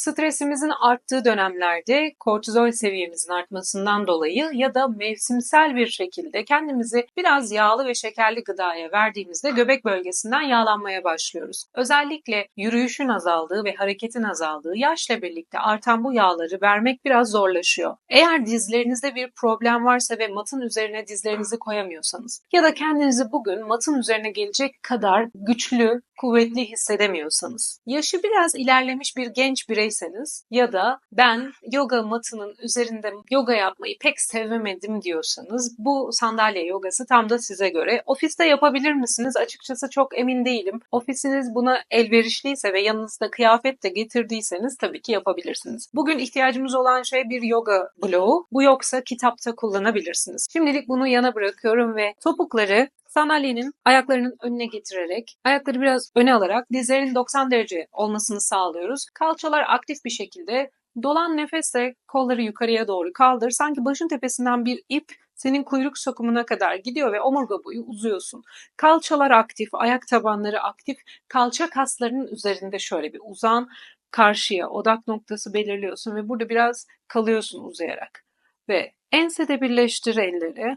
Stresimizin arttığı dönemlerde kortizol seviyemizin artmasından dolayı ya da mevsimsel bir şekilde kendimizi biraz yağlı ve şekerli gıdaya verdiğimizde göbek bölgesinden yağlanmaya başlıyoruz. Özellikle yürüyüşün azaldığı ve hareketin azaldığı yaşla birlikte artan bu yağları vermek biraz zorlaşıyor. Eğer dizlerinizde bir problem varsa ve matın üzerine dizlerinizi koyamıyorsanız ya da kendinizi bugün matın üzerine gelecek kadar güçlü, kuvvetli hissedemiyorsanız, yaşı biraz ilerlemiş bir genç bireyseniz ya da ben yoga matının üzerinde yoga yapmayı pek sevemedim diyorsanız bu sandalye yogası tam da size göre. Ofiste yapabilir misiniz? Açıkçası çok emin değilim. Ofisiniz buna elverişliyse ve yanınızda kıyafet de getirdiyseniz tabii ki yapabilirsiniz. Bugün ihtiyacımız olan şey bir yoga bloğu. Bu yoksa kitapta kullanabilirsiniz. Şimdilik bunu yana bırakıyorum ve topukları Sandalyenin ayaklarının önüne getirerek, ayakları biraz öne alarak dizlerin 90 derece olmasını sağlıyoruz. Kalçalar aktif bir şekilde dolan nefesle kolları yukarıya doğru kaldır. Sanki başın tepesinden bir ip senin kuyruk sokumuna kadar gidiyor ve omurga boyu uzuyorsun. Kalçalar aktif, ayak tabanları aktif. Kalça kaslarının üzerinde şöyle bir uzan, karşıya odak noktası belirliyorsun ve burada biraz kalıyorsun uzayarak. Ve ensede birleştir elleri.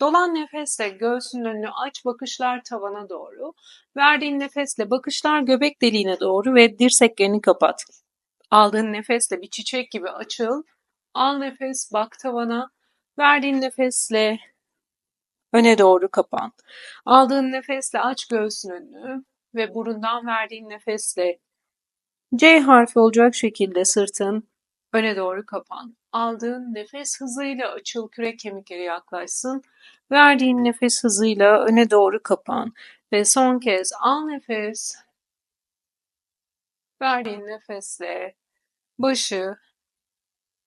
Dolan nefesle göğsün önünü aç, bakışlar tavana doğru. Verdiğin nefesle bakışlar göbek deliğine doğru ve dirseklerini kapat. Aldığın nefesle bir çiçek gibi açıl. Al nefes, bak tavana. Verdiğin nefesle öne doğru kapan. Aldığın nefesle aç göğsün önünü ve burundan verdiğin nefesle C harfi olacak şekilde sırtın öne doğru kapan. Aldığın nefes hızıyla açıl, kürek kemikleri yaklaşsın. Verdiğin nefes hızıyla öne doğru kapan. Ve son kez al nefes. Verdiğin nefesle başı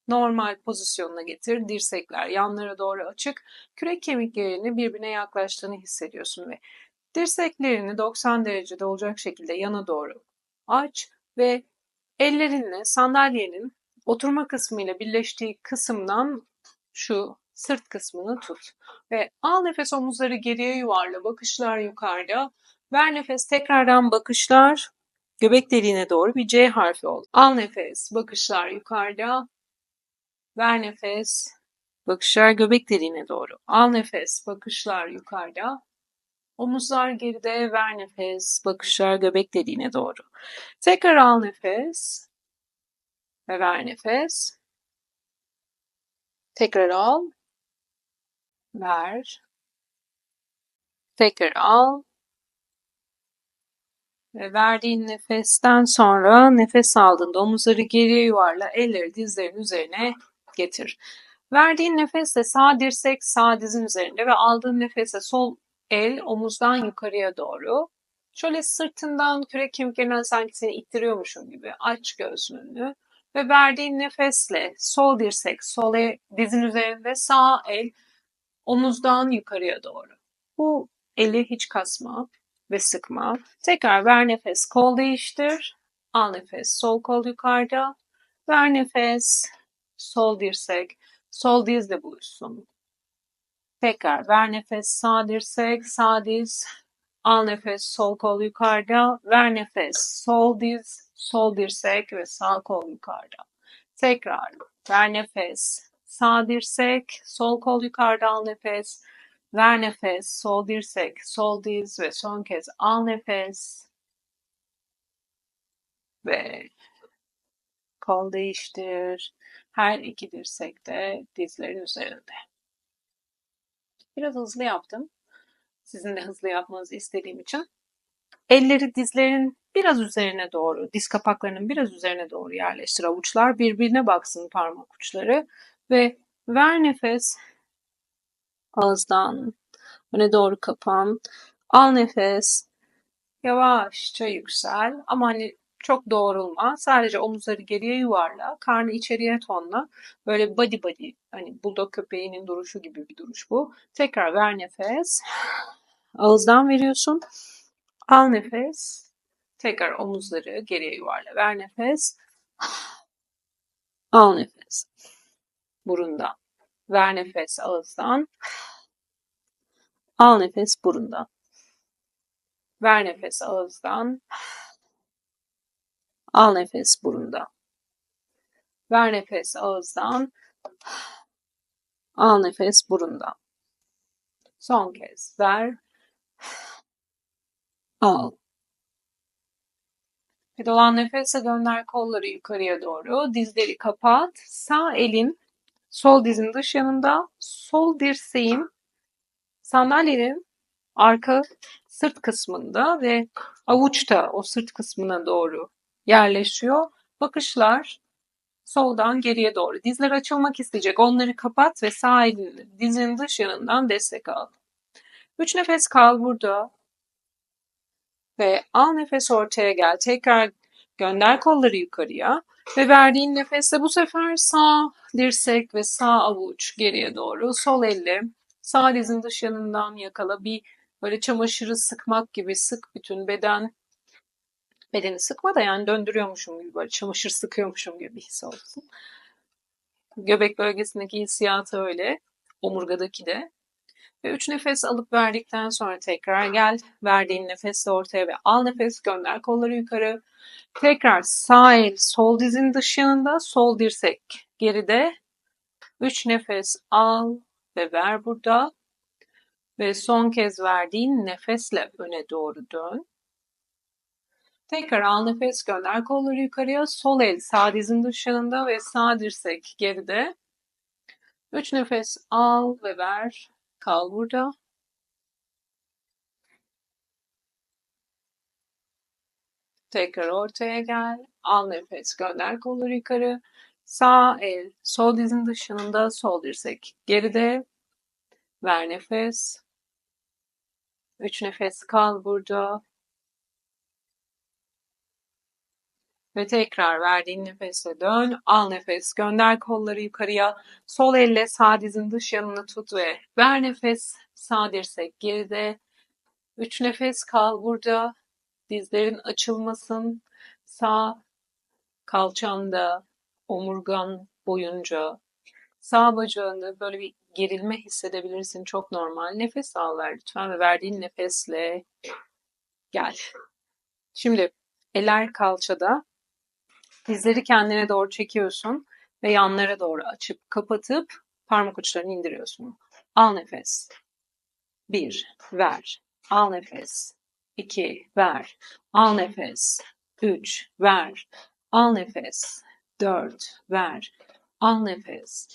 normal pozisyonuna getir. Dirsekler yanlara doğru açık. Kürek kemiklerini birbirine yaklaştığını hissediyorsun ve dirseklerini 90 derecede olacak şekilde yana doğru aç ve ellerinle sandalyenin oturma kısmıyla birleştiği kısımdan şu sırt kısmını tut. Ve al nefes omuzları geriye yuvarla, bakışlar yukarıda. Ver nefes tekrardan bakışlar göbek deliğine doğru bir C harfi oldu. Al nefes, bakışlar yukarıda. Ver nefes, bakışlar göbek deliğine doğru. Al nefes, bakışlar yukarıda. Omuzlar geride, ver nefes, bakışlar göbek deliğine doğru. Tekrar al nefes ve ver nefes. Tekrar al ver. Tekrar al. Ve verdiğin nefesten sonra nefes aldığında omuzları geriye yuvarla, elleri dizlerin üzerine getir. Verdiğin nefesle sağ dirsek sağ dizin üzerinde ve aldığın nefesle sol el omuzdan yukarıya doğru. Şöyle sırtından kürek kemiklerinden sanki seni ittiriyormuşum gibi aç göğsünü ve verdiğin nefesle sol dirsek sol el dizin üzerinde sağ el omuzdan yukarıya doğru. Bu eli hiç kasma ve sıkma. Tekrar ver nefes, kol değiştir. Al nefes, sol kol yukarıda. Ver nefes, sol dirsek, sol dizle buluşsun. Tekrar ver nefes, sağ dirsek, sağ diz. Al nefes, sol kol yukarıda. Ver nefes, sol diz, sol dirsek ve sağ kol yukarıda. Tekrar ver nefes, Sağ dirsek, sol kol yukarıda al nefes. Ver nefes, sol dirsek, sol diz ve son kez al nefes. Ve kol değiştir. Her iki dirsek de dizlerin üzerinde. Biraz hızlı yaptım. Sizin de hızlı yapmanızı istediğim için. Elleri dizlerin biraz üzerine doğru, diz kapaklarının biraz üzerine doğru yerleştir. Avuçlar birbirine baksın parmak uçları ve ver nefes. Ağızdan öne doğru kapan. Al nefes. Yavaşça yüksel ama hani çok doğrulma. Sadece omuzları geriye yuvarla. Karnı içeriye tonla. Böyle body body hani bulldog köpeğinin duruşu gibi bir duruş bu. Tekrar ver nefes. Ağızdan veriyorsun. Al nefes. Tekrar omuzları geriye yuvarla. Ver nefes. Al nefes burundan. Ver nefes ağızdan. Al nefes burundan. Ver nefes ağızdan. Al nefes burunda. Ver nefes ağızdan. Al nefes burunda. Son kez ver. Al. Ve dolan nefese gönder kolları yukarıya doğru. Dizleri kapat. Sağ elin sol dizin dış yanında. Sol dirseğin sandalyenin arka sırt kısmında ve avuçta o sırt kısmına doğru yerleşiyor. Bakışlar soldan geriye doğru. Dizler açılmak isteyecek. Onları kapat ve sağ elini dizinin dış yanından destek al. Üç nefes kal burada. Ve al nefes ortaya gel. Tekrar gönder kolları yukarıya. Ve verdiğin nefesle bu sefer sağ dirsek ve sağ avuç geriye doğru. Sol elle sağ dizin dış yanından yakala. Bir böyle çamaşırı sıkmak gibi sık bütün beden bedeni sıkma da yani döndürüyormuşum gibi böyle çamaşır sıkıyormuşum gibi his olsun. Göbek bölgesindeki hissiyatı öyle. Omurgadaki de. Ve üç nefes alıp verdikten sonra tekrar gel. Verdiğin nefesle ortaya ve al nefes gönder kolları yukarı. Tekrar sağ el sol dizin dış yanında sol dirsek geride. Üç nefes al ve ver burada. Ve son kez verdiğin nefesle öne doğru dön. Tekrar al nefes gönder kolları yukarıya. Sol el sağ dizin dış yanında ve sağ dirsek geride. Üç nefes al ve ver. Kal burada. Tekrar ortaya gel. Al nefes gönder kolları yukarı. Sağ el sol dizin dışında sol dirsek geride. Ver nefes. Üç nefes kal burada. Ve tekrar verdiğin nefesle dön. Al nefes. Gönder kolları yukarıya. Sol elle sağ dizin dış yanını tut ve ver nefes. Sağ dirsek geride. Üç nefes kal burada. Dizlerin açılmasın. Sağ kalçanda, omurgan boyunca, sağ bacağında böyle bir gerilme hissedebilirsin. Çok normal. Nefes al ver lütfen ve verdiğin nefesle gel. Şimdi eller kalçada. Dizleri kendine doğru çekiyorsun ve yanlara doğru açıp kapatıp parmak uçlarını indiriyorsun. Al nefes. Bir, ver. Al nefes. İki, ver. Al nefes. Üç, ver. Al nefes. Dört, ver. Al nefes.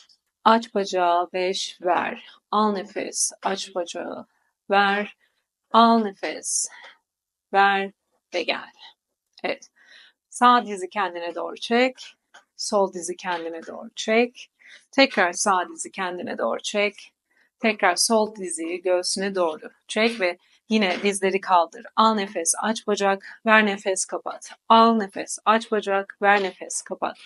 Aç bacağı. Beş, ver. Al nefes. Aç bacağı. Ver. Al nefes. Ver ve gel. Evet. Sağ dizi kendine doğru çek. Sol dizi kendine doğru çek. Tekrar sağ dizi kendine doğru çek. Tekrar sol diziyi göğsüne doğru çek ve yine dizleri kaldır. Al nefes, aç bacak, ver nefes, kapat. Al nefes, aç bacak, ver nefes, kapat.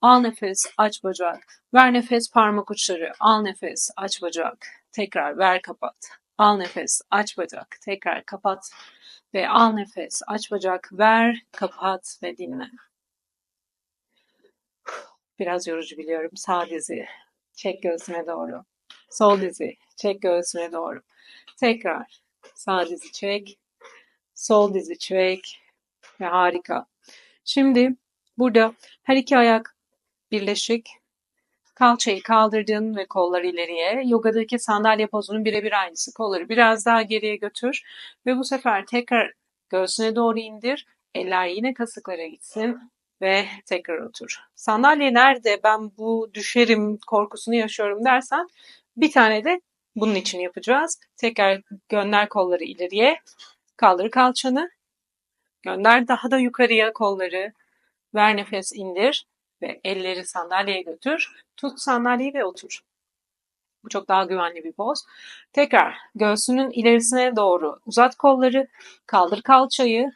Al nefes, aç bacak, ver nefes parmak uçları. Al nefes, aç bacak, tekrar ver, kapat. Al nefes, aç bacak, tekrar kapat. Ve al nefes, aç bacak, ver, kapat ve dinle. Biraz yorucu biliyorum. Sağ dizi, çek göğsüne doğru. Sol dizi, çek göğsüne doğru. Tekrar sağ dizi çek, sol dizi çek ve harika. Şimdi burada her iki ayak birleşik. Kalçayı kaldırdın ve kollar ileriye. Yogadaki sandalye pozunun birebir aynısı. Kolları biraz daha geriye götür ve bu sefer tekrar göğsüne doğru indir. Eller yine kasıklara gitsin ve tekrar otur. Sandalye nerede ben bu düşerim korkusunu yaşıyorum dersen bir tane de bunun için yapacağız. Tekrar gönder kolları ileriye. Kaldır kalçanı. Gönder daha da yukarıya kolları. Ver nefes indir ve elleri sandalyeye götür. Tut sandalyeyi ve otur. Bu çok daha güvenli bir poz. Tekrar göğsünün ilerisine doğru uzat kolları. Kaldır kalçayı.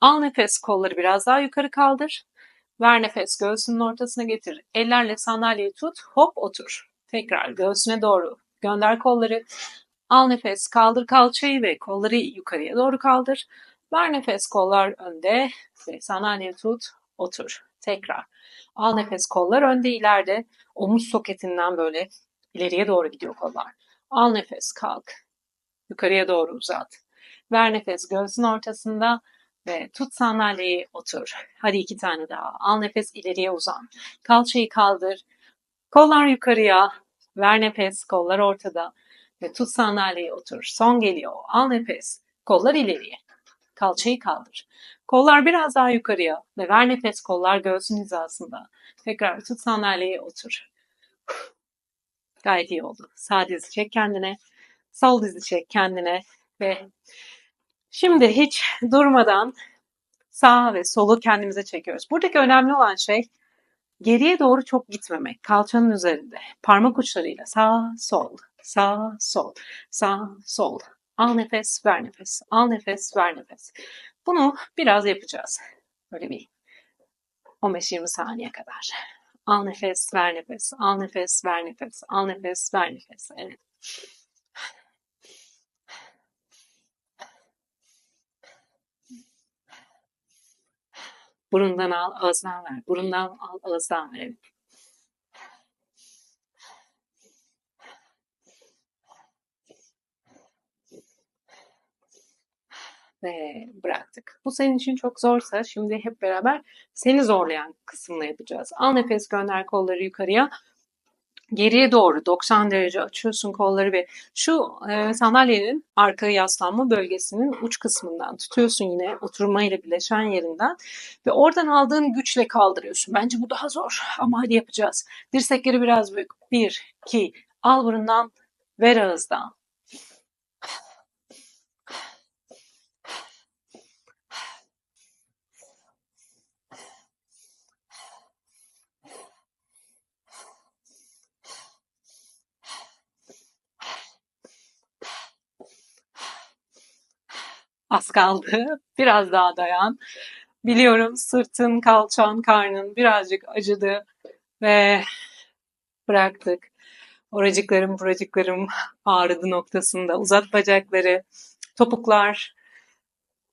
Al nefes kolları biraz daha yukarı kaldır. Ver nefes göğsünün ortasına getir. Ellerle sandalyeyi tut. Hop otur. Tekrar göğsüne doğru gönder kolları. Al nefes kaldır kalçayı ve kolları yukarıya doğru kaldır. Ver nefes kollar önde ve sandalyeyi tut. Otur. Tekrar. Al nefes kollar önde ileride. Omuz soketinden böyle ileriye doğru gidiyor kollar. Al nefes kalk. Yukarıya doğru uzat. Ver nefes göğsün ortasında Ve tut sandalyeyi otur. Hadi iki tane daha. Al nefes ileriye uzan. Kalçayı kaldır. Kollar yukarıya. Ver nefes. Kollar ortada. Ve tut sandalyeyi otur. Son geliyor. Al nefes. Kollar ileriye. Kalçayı kaldır. Kollar biraz daha yukarıya. Ve ver nefes. Kollar göğsün hizasında. Tekrar tut sandalyeyi otur. Gayet iyi oldu. Sağ dizi çek kendine. Sol dizi çek kendine. Ve şimdi hiç durmadan sağ ve solu kendimize çekiyoruz. Buradaki önemli olan şey geriye doğru çok gitmemek. Kalçanın üzerinde. Parmak uçlarıyla sağ, sol, sağ, sol, sağ, sol. Al nefes, ver nefes. Al nefes, ver nefes. Bunu biraz yapacağız. Böyle bir 15-20 saniye kadar. Al nefes, ver nefes. Al nefes, ver nefes. Al nefes, ver nefes. Evet. Burundan al, ağızdan ver. Burundan al, ağızdan ver. Evet. Ve bıraktık. Bu senin için çok zorsa şimdi hep beraber seni zorlayan kısmını yapacağız. Al nefes gönder kolları yukarıya. Geriye doğru 90 derece açıyorsun kolları ve şu e, sandalyenin arka yaslanma bölgesinin uç kısmından tutuyorsun yine oturmayla birleşen yerinden ve oradan aldığın güçle kaldırıyorsun. Bence bu daha zor ama hadi yapacağız. Dirsekleri biraz büyük. 1, 2, al burundan, ver ağızdan. Az kaldı. Biraz daha dayan. Biliyorum sırtın, kalçan, karnın birazcık acıdı ve bıraktık. Oracıklarım, buracıklarım ağrıdı noktasında. Uzat bacakları, topuklar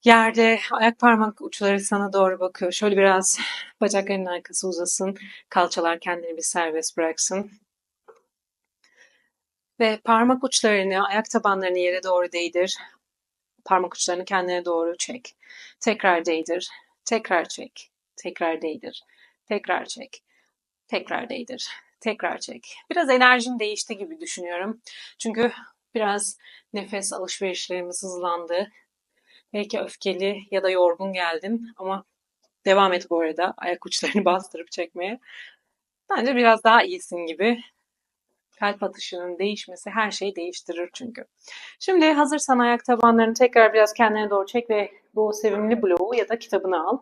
yerde, ayak parmak uçları sana doğru bakıyor. Şöyle biraz bacakların arkası uzasın. Kalçalar kendini bir serbest bıraksın. Ve parmak uçlarını, ayak tabanlarını yere doğru değdir. Parmak uçlarını kendine doğru çek. Tekrar değdir. Tekrar çek. Tekrar değdir. Tekrar çek. Tekrar değdir. Tekrar çek. Biraz enerjim değişti gibi düşünüyorum. Çünkü biraz nefes alışverişlerimiz hızlandı. Belki öfkeli ya da yorgun geldin ama devam et bu arada ayak uçlarını bastırıp çekmeye. Bence biraz daha iyisin gibi. Kalp atışının değişmesi her şeyi değiştirir çünkü. Şimdi hazırsan ayak tabanlarını tekrar biraz kendine doğru çek ve bu sevimli bloğu ya da kitabını al.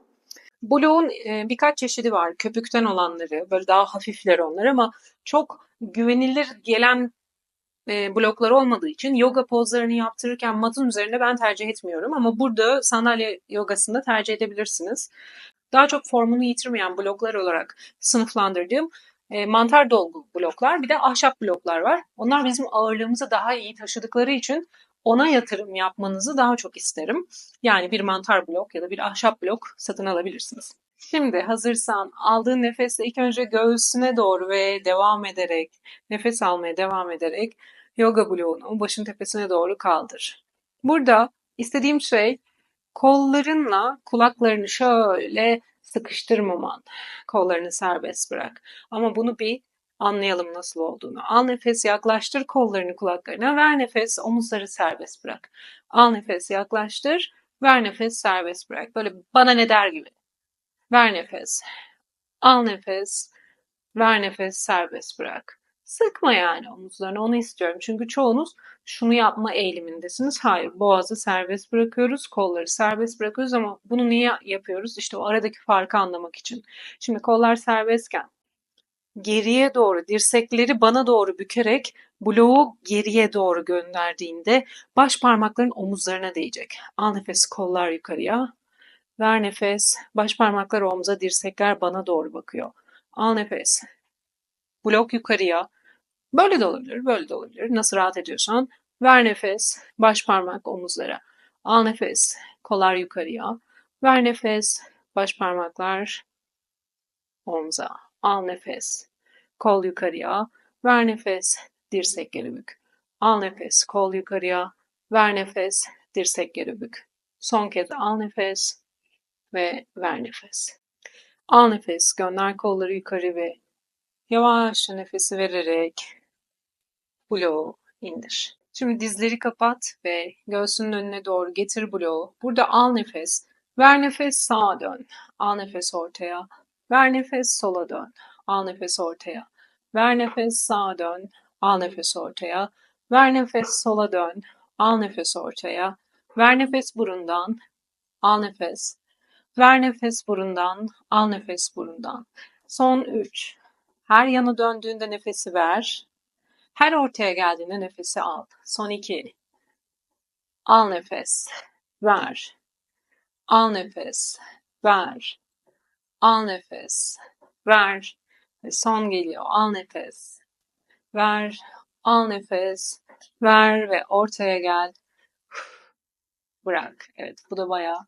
Bloğun e, birkaç çeşidi var. Köpükten olanları, böyle daha hafifler onlar ama çok güvenilir gelen e, bloklar olmadığı için yoga pozlarını yaptırırken matın üzerinde ben tercih etmiyorum. Ama burada sandalye yogasında tercih edebilirsiniz. Daha çok formunu yitirmeyen bloklar olarak sınıflandırdığım e, mantar dolgu bloklar bir de ahşap bloklar var. Onlar bizim ağırlığımızı daha iyi taşıdıkları için ona yatırım yapmanızı daha çok isterim. Yani bir mantar blok ya da bir ahşap blok satın alabilirsiniz. Şimdi hazırsan aldığın nefesle ilk önce göğsüne doğru ve devam ederek nefes almaya devam ederek yoga bloğunu başın tepesine doğru kaldır. Burada istediğim şey kollarınla kulaklarını şöyle sıkıştırmaman. Kollarını serbest bırak. Ama bunu bir anlayalım nasıl olduğunu. Al nefes yaklaştır kollarını kulaklarına. Ver nefes omuzları serbest bırak. Al nefes yaklaştır. Ver nefes serbest bırak. Böyle bana ne der gibi. Ver nefes. Al nefes. Ver nefes serbest bırak. Sıkma yani omuzlarını onu istiyorum. Çünkü çoğunuz şunu yapma eğilimindesiniz. Hayır boğazı serbest bırakıyoruz, kolları serbest bırakıyoruz ama bunu niye yapıyoruz? İşte o aradaki farkı anlamak için. Şimdi kollar serbestken geriye doğru dirsekleri bana doğru bükerek bloğu geriye doğru gönderdiğinde baş parmakların omuzlarına değecek. Al nefes kollar yukarıya. Ver nefes. Baş parmaklar omuza, dirsekler bana doğru bakıyor. Al nefes. Blok yukarıya. Böyle de olabilir, böyle de olabilir. Nasıl rahat ediyorsan. Ver nefes, baş parmak omuzlara. Al nefes, kollar yukarıya. Ver nefes, baş parmaklar omza. Al nefes, kol yukarıya. Ver nefes, dirsek geri bük. Al nefes, kol yukarıya. Ver nefes, dirsek geri bük. Son kez al nefes. ve ver nefes. Al nefes, gönder kolları yukarı ve yavaşça nefesi vererek bloğu indir. Şimdi dizleri kapat ve göğsünün önüne doğru getir bloğu. Burada al nefes, ver nefes sağa dön. Al nefes ortaya, ver nefes sola dön. Al nefes ortaya, ver nefes sağa dön. Al nefes ortaya, ver nefes sola dön. Al nefes ortaya, ver nefes burundan. Al nefes, ver nefes burundan. Al nefes burundan. Son 3. Her yana döndüğünde nefesi ver. Her ortaya geldiğinde nefesi al. Son iki. Al nefes. Ver. Al nefes. Ver. Al nefes. Ver. Ve son geliyor. Al nefes. Ver. Al nefes. Ver ve ortaya gel. Bırak. Evet bu da bayağı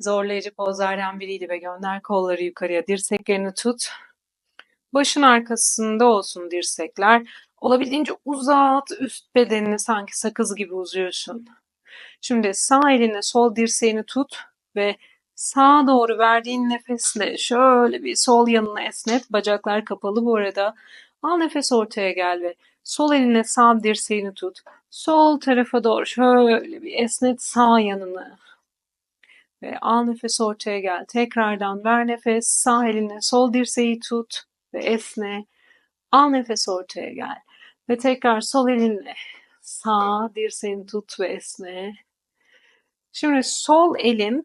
zorlayıcı pozlardan biriydi ve gönder kolları yukarıya. Dirseklerini tut. Başın arkasında olsun dirsekler. Olabildiğince uzat üst bedenini sanki sakız gibi uzuyorsun. Şimdi sağ eline sol dirseğini tut ve sağa doğru verdiğin nefesle şöyle bir sol yanına esnet. Bacaklar kapalı bu arada. Al nefes ortaya gel ve sol eline sağ dirseğini tut. Sol tarafa doğru şöyle bir esnet sağ yanını. Ve al nefes ortaya gel. Tekrardan ver nefes. Sağ eline sol dirseği tut ve esne. Al nefes ortaya gel. Ve tekrar sol elinle sağ dirseğini tut ve esne. Şimdi sol elin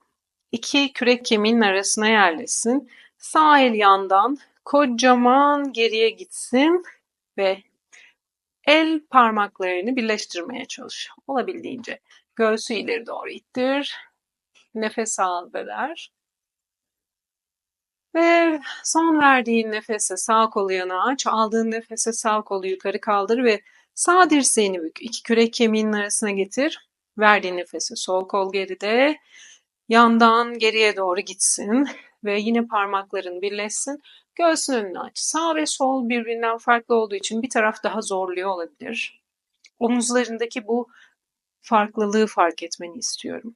iki kürek kemiğinin arasına yerleşsin. Sağ el yandan kocaman geriye gitsin ve el parmaklarını birleştirmeye çalış. Olabildiğince göğsü ileri doğru ittir. Nefes al ve ver. Ve son verdiğin nefese sağ kolu yana aç. Aldığın nefese sağ kolu yukarı kaldır ve sağ dirseğini bük. İki kürek kemiğinin arasına getir. Verdiğin nefese sol kol geride. Yandan geriye doğru gitsin. Ve yine parmakların birleşsin. Göğsün önünü aç. Sağ ve sol birbirinden farklı olduğu için bir taraf daha zorluyor olabilir. Omuzlarındaki bu farklılığı fark etmeni istiyorum.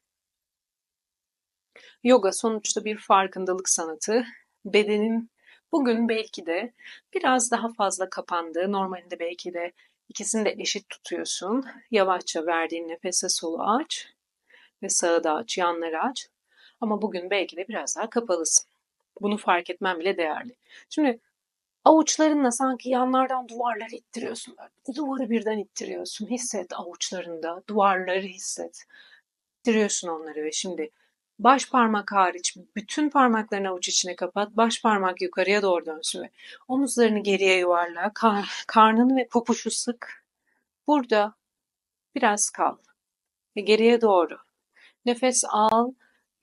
Yoga sonuçta bir farkındalık sanatı bedenin bugün belki de biraz daha fazla kapandığı, normalinde belki de ikisini de eşit tutuyorsun. Yavaşça verdiğin nefese solu aç ve sağı da aç, yanları aç. Ama bugün belki de biraz daha kapalısın. Bunu fark etmen bile değerli. Şimdi avuçlarınla sanki yanlardan duvarları ittiriyorsun. Böyle. Duvarı birden ittiriyorsun. Hisset avuçlarında. Duvarları hisset. İttiriyorsun onları ve şimdi Baş parmak hariç bütün parmaklarını avuç içine kapat. Baş parmak yukarıya doğru dönsün ve omuzlarını geriye yuvarla. Kar, karnını ve popuşu sık. Burada biraz kal. Ve geriye doğru. Nefes al,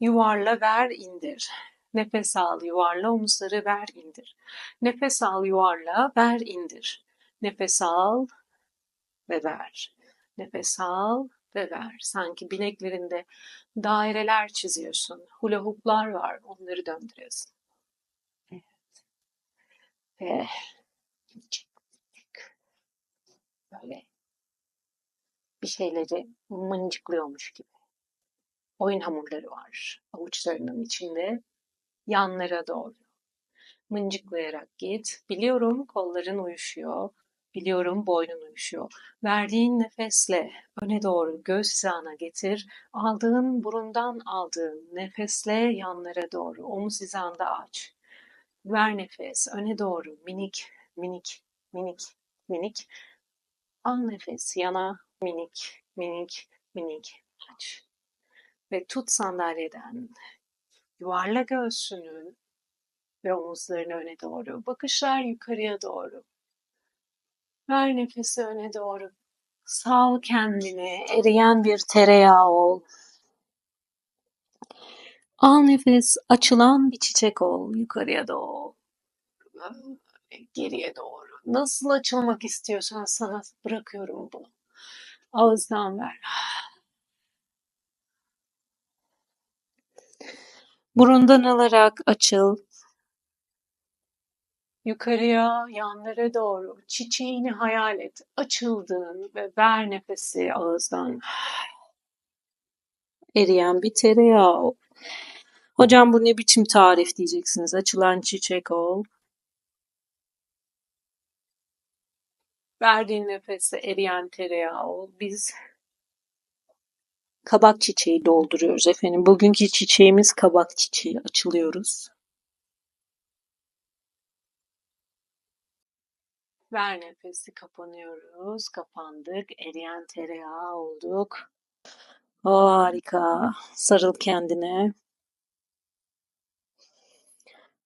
yuvarla, ver, indir. Nefes al, yuvarla, omuzları ver, indir. Nefes al, yuvarla, ver, indir. Nefes al ve ver. Nefes al ver. Sanki bileklerinde daireler çiziyorsun. Hula hooplar var. Onları döndürüyorsun. Evet. Ve böyle bir şeyleri mıncıklıyormuş gibi. Oyun hamurları var avuçlarının içinde. Yanlara doğru. Mıncıklayarak git. Biliyorum kolların uyuşuyor. Biliyorum boynun uyuşuyor. Verdiğin nefesle öne doğru göz hizana getir. Aldığın burundan aldığın nefesle yanlara doğru omuz hizanda aç. Ver nefes öne doğru minik minik minik minik. Al nefes yana minik minik minik aç. Ve tut sandalyeden. Yuvarla göğsünü ve omuzlarını öne doğru. Bakışlar yukarıya doğru. Ver nefesi öne doğru. Sal kendini. Eriyen bir tereyağı ol. Al nefes. Açılan bir çiçek ol. Yukarıya doğru. Geriye doğru. Nasıl açılmak istiyorsan sana bırakıyorum bunu. Ağızdan ver. Burundan alarak açıl yukarıya, yanlara doğru çiçeğini hayal et. Açıldığın ve ver nefesi ağızdan. Eriyen bir tereyağı. Hocam bu ne biçim tarif diyeceksiniz. Açılan çiçek ol. Verdiğin nefeste eriyen tereyağı ol. Biz kabak çiçeği dolduruyoruz efendim. Bugünkü çiçeğimiz kabak çiçeği. Açılıyoruz. Ver nefesi kapanıyoruz. Kapandık. Eriyen tereyağı olduk. Harika. Sarıl kendine.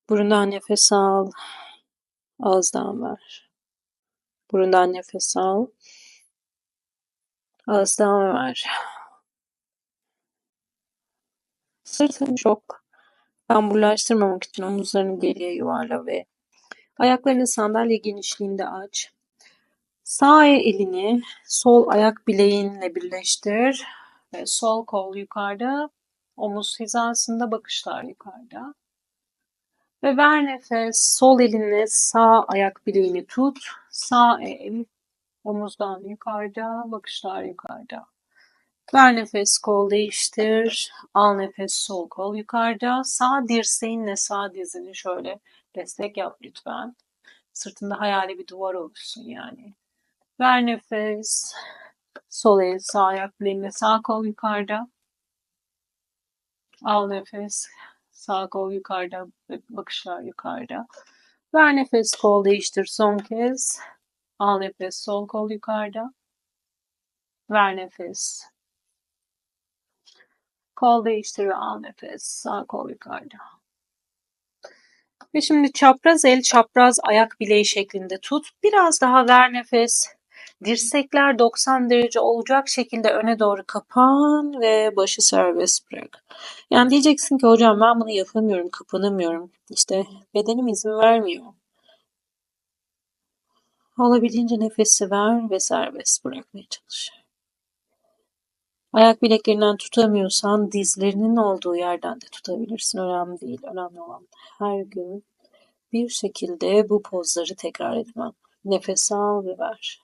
Burundan nefes al. Ağızdan ver. Burundan nefes al. Ağızdan ver. Sırtını çok kamburlaştırmamak için omuzlarını geriye yuvarla ve ayaklarını sandalye genişliğinde aç. Sağ elini sol ayak bileğinle birleştir ve sol kol yukarıda, omuz hizasında, bakışlar yukarıda. Ve ver nefes. Sol elinle sağ ayak bileğini tut. Sağ el omuzdan yukarıda, bakışlar yukarıda. Ver nefes, kol değiştir. Al nefes, sol kol yukarıda. Sağ dirseğinle sağ dizini şöyle destek yap lütfen. Sırtında hayali bir duvar oluşsun yani. Ver nefes. Sol el sağ ayak bileğinle sağ kol yukarıda. Al nefes. Sağ kol yukarıda bakışlar yukarıda. Ver nefes kol değiştir son kez. Al nefes sol kol yukarıda. Ver nefes. Kol değiştir ve al nefes. Sağ kol yukarıda. Ve şimdi çapraz el, çapraz ayak bileği şeklinde tut. Biraz daha ver nefes. Dirsekler 90 derece olacak şekilde öne doğru kapan ve başı serbest bırak. Yani diyeceksin ki hocam ben bunu yapamıyorum, kapanamıyorum. İşte bedenim izin vermiyor. Olabildiğince nefesi ver ve serbest bırakmaya çalış. Ayak bileklerinden tutamıyorsan dizlerinin olduğu yerden de tutabilirsin. Önemli değil. Önemli olan her gün bir şekilde bu pozları tekrar etmem. Nefes al ve ver.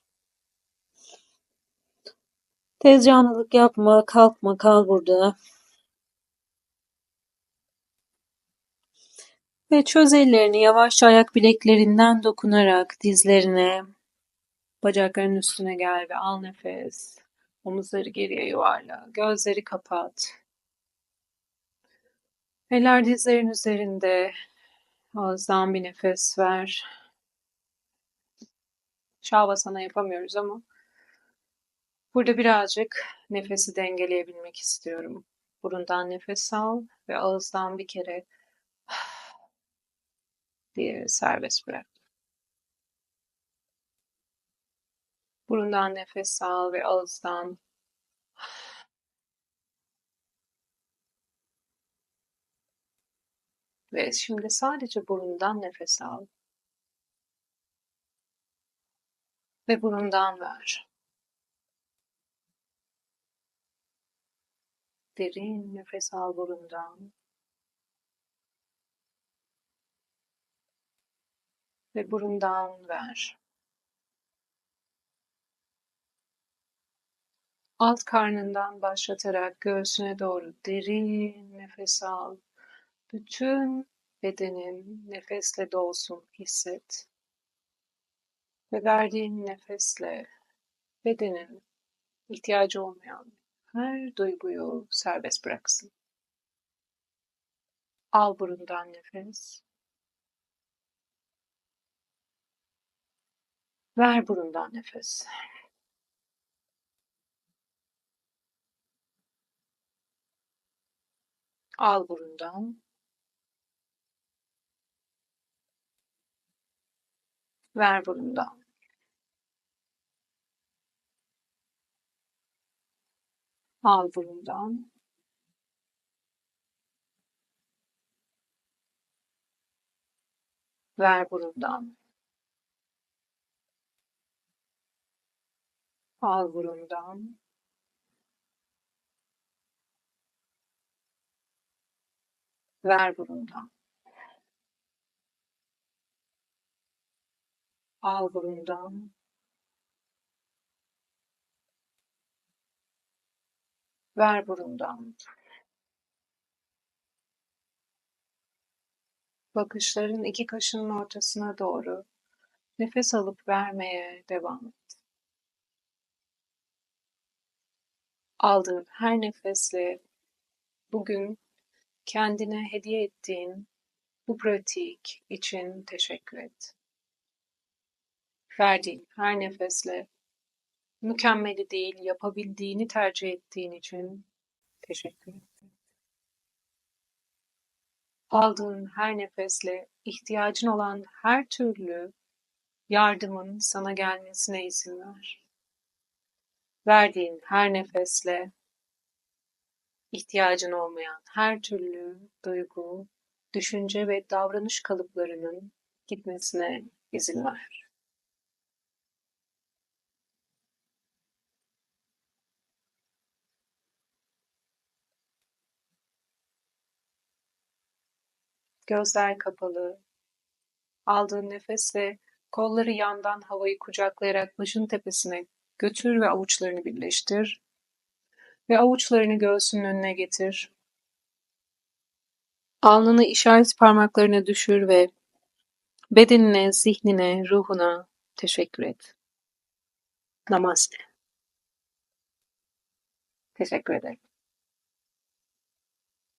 Tez canlılık yapma, kalkma, kal burada. Ve çöz ellerini yavaşça ayak bileklerinden dokunarak dizlerine, bacakların üstüne gel ve al nefes. Omuzları geriye yuvarla, gözleri kapat. Eller dizlerin üzerinde. Ağızdan bir nefes ver. Şavasana yapamıyoruz ama Burada birazcık nefesi dengeleyebilmek istiyorum. Burundan nefes al ve ağızdan bir kere diye serbest bırak. Burundan nefes al ve ağızdan ve şimdi sadece burundan nefes al ve burundan ver. Derin nefes al burundan. Ve burundan ver. Alt karnından başlatarak göğsüne doğru derin nefes al. Bütün bedenin nefesle dolsun hisset. Ve verdiğin nefesle bedenin ihtiyacı olmayan her duyguyu serbest bıraksın. Al burundan nefes. Ver burundan nefes. Al burundan. Ver burundan. Al burundan. Ver burundan. Al burundan. Ver burundan. Al burundan. Ver burundan. Bakışların iki kaşının ortasına doğru nefes alıp vermeye devam et. Aldığın her nefesle bugün kendine hediye ettiğin bu pratik için teşekkür et. Verdiğin her nefesle mükemmeli değil, yapabildiğini tercih ettiğin için teşekkür et. Aldığın her nefesle ihtiyacın olan her türlü yardımın sana gelmesine izin ver. Verdiğin her nefesle ihtiyacın olmayan her türlü duygu, düşünce ve davranış kalıplarının gitmesine izin ver. Gözler kapalı. Aldığın nefesle kolları yandan havayı kucaklayarak başın tepesine götür ve avuçlarını birleştir. Ve avuçlarını göğsünün önüne getir. Alnını işaret parmaklarına düşür ve bedenine, zihnine, ruhuna teşekkür et. Namaste. Teşekkür ederim.